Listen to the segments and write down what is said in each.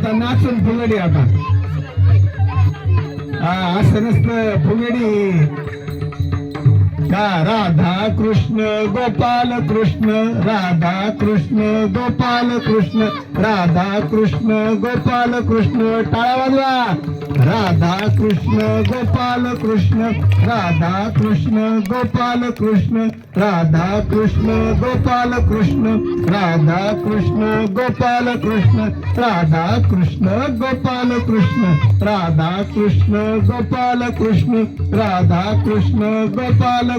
आता नाचून फुगडी आता. हा असं नसतं फुगडी. का राधा कृष्ण गोपाल कृष्ण राधा कृष्ण गोपाल कृष्ण राधा कृष्ण गोपाल कृष्ण टाळा राधा कृष्ण गोपाल कृष्ण राधा कृष्ण गोपाल कृष्ण राधा कृष्ण गोपाल कृष्ण राधा कृष्ण गोपाल कृष्ण राधा कृष्ण गोपाल कृष्ण राधा कृष्ण गोपाल कृष्ण राधा कृष्ण गोपाल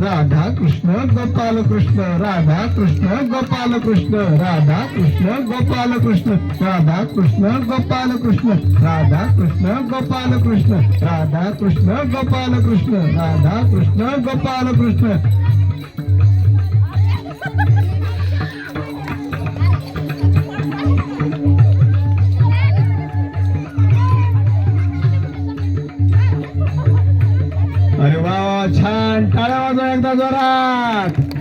राधा कृष्ण गोपाल कृष्ण राधा कृष्ण गोपाल कृष्ण राधा कृष्ण गोपाल कृष्ण राधा कृष्ण गोपाल कृष्ण राधा कृष्ण गोपाल कृष्ण राधा कृष्ण गोपाल कृष्ण राधा कृष्ण गोपाल कृष्ण अरे वा छान! छान टाळ्या वाजवा एकदा जोरात.